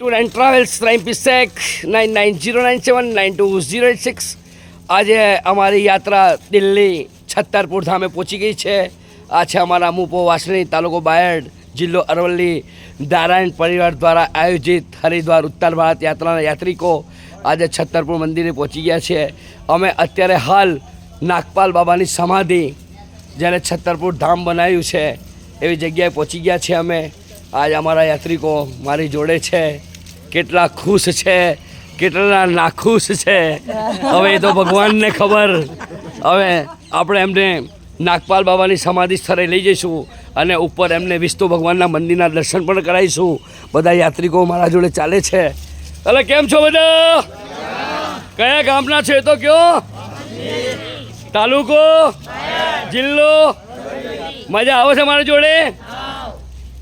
Tour and travels nine પીસેક nine nine zero nine seven nine two zero eight six આજે અમારી યાત્રા દિલ્હી છત્તરપુર ધામે પહોંચી ગઈ છે. આ છે અમારા મુપો વાસણી તાલુકો બાયડ, જિલ્લો અરવલ્લી. નારાયણ પરિવાર દ્વારા આયોજિત હરિદ્વાર ઉત્તર ભારત યાત્રાના યાત્રિકો આજે છત્તરપુર મંદિરે પહોંચી ગયા છે. અમે અત્યારે હાલ નાગપાલ બાબાની સમાધિ, જેને છત્તરપુર ધામ બનાવ્યું છે, એવી જગ્યાએ પહોંચી ગયા છે અમે. આજ અમારા યાત્રિકો મારી જોડે છે. કેટલા ખુશ છે કેટલા નાખુશ છે. હવે એ તો ભગવાનને ખબર. હવે આપણે એમને નાગપાલ બાબાની સમાધિ સ્થળે લઈ જઈશું અને ઉપર એમને વિષ્ણુ ભગવાનના મંદિરના દર્શન પણ કરાવીશું. બધા યાત્રિકો મારા જોડે ચાલે છે. એટલે કેમ છો બધા? કયા ગામના છે એ તો કયો? તાલુકો? જિલ્લો? મજા આવે છે મારા જોડે?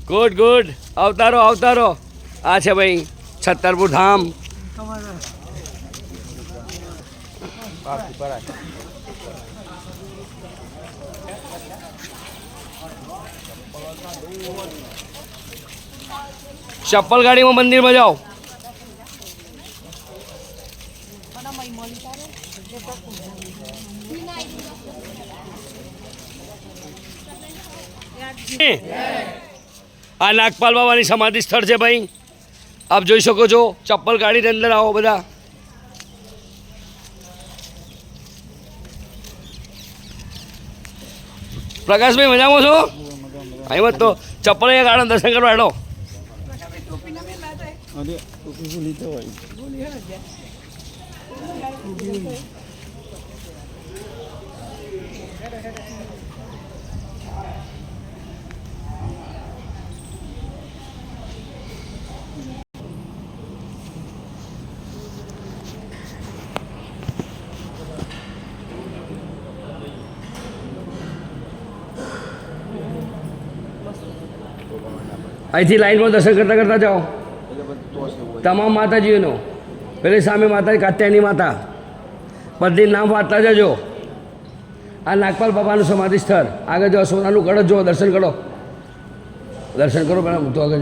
Good good. આવતારો આવતારો. આ છે ભાઈ છત્તરપુર ધામ. ચપ્પલ ગાડીમાં મંદિરમાં જાઓ આ નાગપાલ બાબાની સમાધિ સ્થળ છે ભાઈ. આપ જોઈ શકો છો, ચપ્પલ કાઢીને અંદર આવો બધા. પ્રકાશભાઈ, મજામાં છો? અહીં તો. ચપ્પલ અહીંયા કાઢો, દર્શન કરવા હેડો. અરે અહીંથી લાઈનમાં દર્શન કરતા કરતા જાઓ. તમામ માતાજીઓનો. પેલી સામે માતા કાત્યાની માતા. બધી નામ વાંચતા જજો. આ નાગપાલ બાબાનું સમાધિ સ્થળ. આગળ જો સોનાનું કડક જુઓ દર્શન કરો. દર્શન કરો પેલા તો આગળ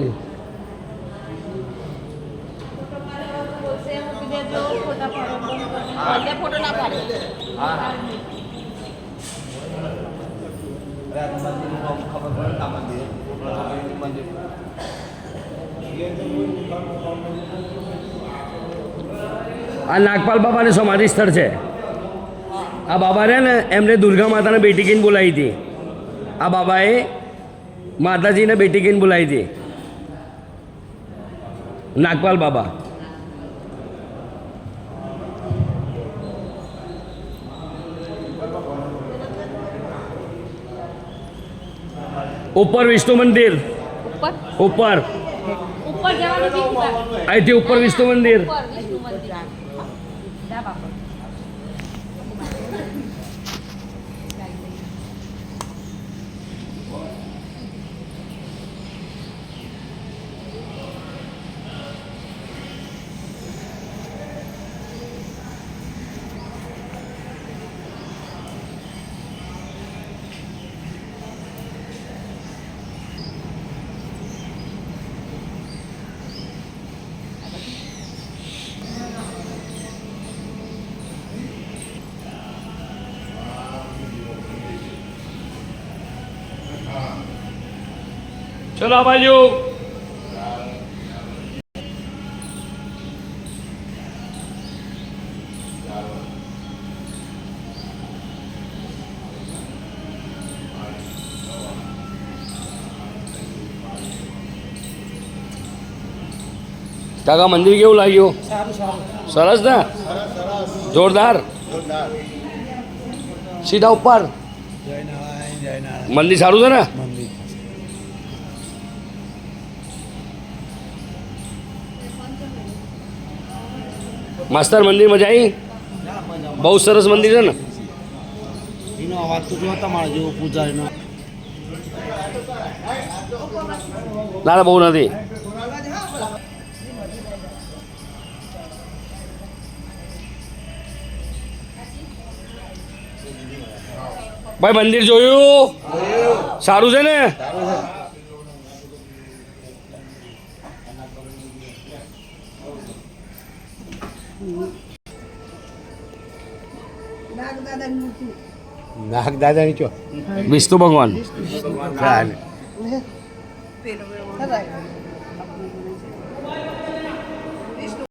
આ નાગપાલ બાબાનું સમાધિ સ્થળ છે. આ બાબા રહ્યા ને એમને દુર્ગા માતાને બેટી કહીને બોલાવી હતી. આ બાબાએ માતાજીને બેટી કહીને બોલાવી હતી. નાગપાલ બાબા. ઉપર વિષ્ણુ મંદિર. ઉપર? અહીંથી ઉપર વિષ્ણુ મંદિર. ચલો આ બાજુ. કાકા મંદિર કેવું લાગ્યું? સરસ ને? જોરદાર? સીધા ઉપર? મંદિર સારું છે ને? માસ્તર મંદિર મજા આવી બહુ સરસ મંદિર છે ને. એનો અવાજ તો જો તમારે જેવો પૂજારીનો. ના ના બહુ નથી. ભાઈ મંદિર જોયું? સારું છે ને? નાગ દાદાની ચો. વિષ્ણુ ભગવાન. ચાલે.